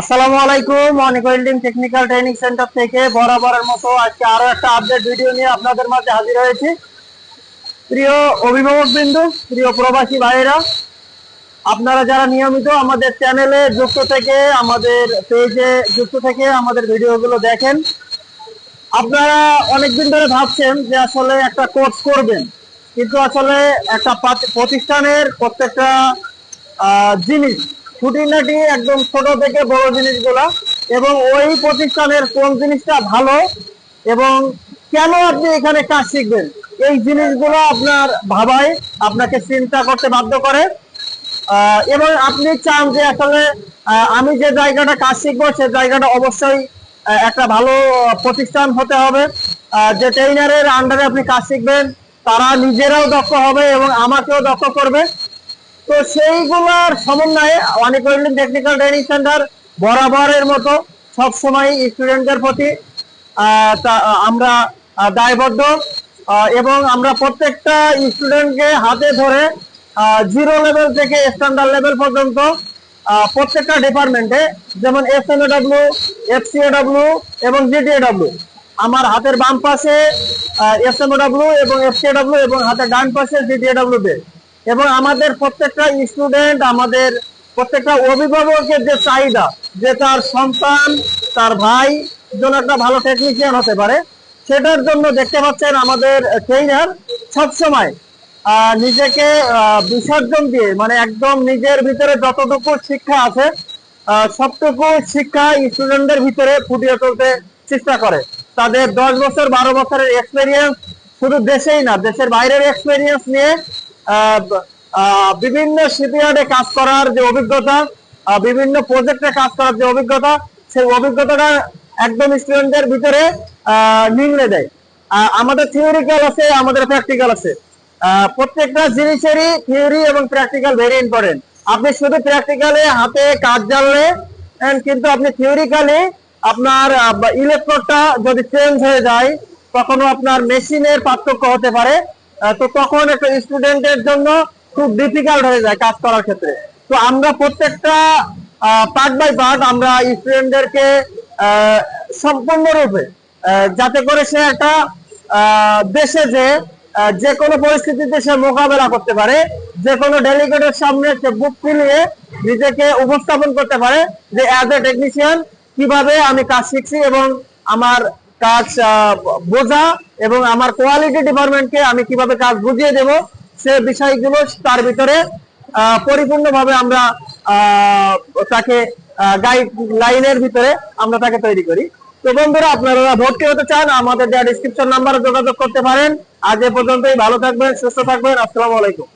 আসসালামু আলাইকুম, অনেক ওয়েল্ডিং টেকনিক্যাল ট্রেনিং সেন্টার থেকে বরাবরের মতো আজকে আরও একটা আপডেট ভিডিও নিয়ে আপনাদের মাঝে হাজির হয়েছি। প্রিয় অভিভাবক বিন্দু, প্রিয় প্রবাসী ভাইয়েরা, আপনারা যারা নিয়মিত আমাদের চ্যানেলে যুক্ত থেকে, আমাদের পেজে যুক্ত থেকে আমাদের ভিডিওগুলো দেখেন, আপনারা অনেকদিন ধরে ভাবছেন যে আসলে একটা কোর্স করবেন। কিন্তু আসলে একটা প্রতিষ্ঠানের প্রত্যেকটা জিনিস খুঁটিনাটি একদম ছোট থেকে বড় জিনিসগুলো এবং ওই প্রতিষ্ঠানের কোন জিনিসটা ভালো এবং কেন আপনি এখানে কাজ শিখবেন? এই জিনিসগুলো আপনার ভাবায় আপনাকে চিন্তা করতে বাধ্য করে। এবং আপনি চান যে আসলে আমি যে জায়গাটা কাজ শিখব সে জায়গাটা অবশ্যই একটা ভালো প্রতিষ্ঠান হতে হবে। যে ট্রেনারের আন্ডারে আপনি কাজ শিখবেন, তারা নিজেরাও দক্ষ হবে এবং আমাকেও দক্ষ করবে। তো সেইগুলোর সমন্বয়ে অনেক টেকনিক্যাল ট্রেনিং সেন্টার বরাবরের মতো সবসময় স্টুডেন্টদের প্রতি আমরা দায়বদ্ধ। এবং আমরা প্রত্যেকটা স্টুডেন্টকে হাতে ধরে জিরো লেভেল থেকে স্ট্যান্ডার্ড লেভেল পর্যন্ত প্রত্যেকটা ডিপার্টমেন্টে যেমন S M W F C W এবং জিটিএ ডাব্লিউ আমার হাতের বাম পাশে এস এম ডাব্লিউ এবং এফ সি ডাব্লিউ এবং হাতের ডান পাশে জিটিএ ডাব্লিউ বে এবং আমাদের প্রত্যেকটা স্টুডেন্ট আমাদের প্রত্যেকটা অভিভাবকের যে চাহিদা, যে তার সন্তান, তার ভাই, যেন একটা ভালো টেকনিশিয়ান হতে পারে, সেটার জন্য দেখতে পাচ্ছেন আমাদের ট্রেনার সবসময় নিজেকে বিসর্জন দিয়ে মানে একদম নিজের ভিতরে যতটুকু শিক্ষা আছে সবটুকু শিক্ষা স্টুডেন্টদের ভিতরে ফুটিয়ে তুলতে চেষ্টা করে। তাদের দশ বছর, বারো বছরের এক্সপেরিয়েন্স শুধু দেশেই না, দেশের বাইরের এক্সপেরিয়েন্স নিয়ে বিভিন্ন শিপইয়ার্ডে কাজ করার যে অভিজ্ঞতা বিভিন্ন প্রজেক্টে কাজ করার যে অভিজ্ঞতা, সেই অভিজ্ঞতাটা একদম স্টুডেন্টদের ভিতরে নিংড়ে দেয়। আমাদের থিওরিক্যাল আছে, আমাদের প্র্যাকটিক্যাল আছে। প্রত্যেকটা জিনিসেরই থিওরি এবং প্র্যাকটিক্যাল ভেরি ইম্পর্টেন্ট আপনি শুধু প্র্যাকটিক্যালে হাতে কাজ জানলে কিন্তু আপনি থিওরিক্যালি আপনার ইলেকট্রোডটা যদি চেঞ্জ হয়ে যায়, তখনও আপনার মেশিনের পার্থক্য হতে পারে। তো তখন একটা স্টুডেন্টের জন্য খুব ডিফিকাল্ট হয়ে যায় কাজ করার ক্ষেত্রে। তো আমরা প্রত্যেকটা পার্ট বাই পার্ট আমরা স্টুডেন্টদেরকে সম্পূর্ণরূপে যাতে করে সে একটা দেশে যে যে কোনো পরিস্থিতিতে সে মোকাবেলা করতে পারে, যে কোনো ডেলিগেটের সামনে সে বুক ফুলিয়ে নিজেকে উপস্থাপন করতে পারে যে অ্যাজ এ টেকনিশিয়ান কীভাবে আমি কাজ শিখছি এবং আমার কাজ বোঝা এবং আমার কোয়ালিটি ডিপার্টমেন্টকে আমি কীভাবে কাজ বুঝিয়ে দেব, সে বিষয়গুলো তার ভিতরে পরিপূর্ণভাবে আমরা তাকে গাইড লাইনের ভিতরে আমরা তাকে তৈরি করি। তো বন্ধুরা, আপনারা ভর্তি হতে চান, আমাদের দেওয়া ডিসক্রিপশন নাম্বারে যোগাযোগ করতে পারেন। আজ এ পর্যন্তই, ভালো থাকবেন, সুস্থ থাকবেন, আসসালামু আলাইকুম।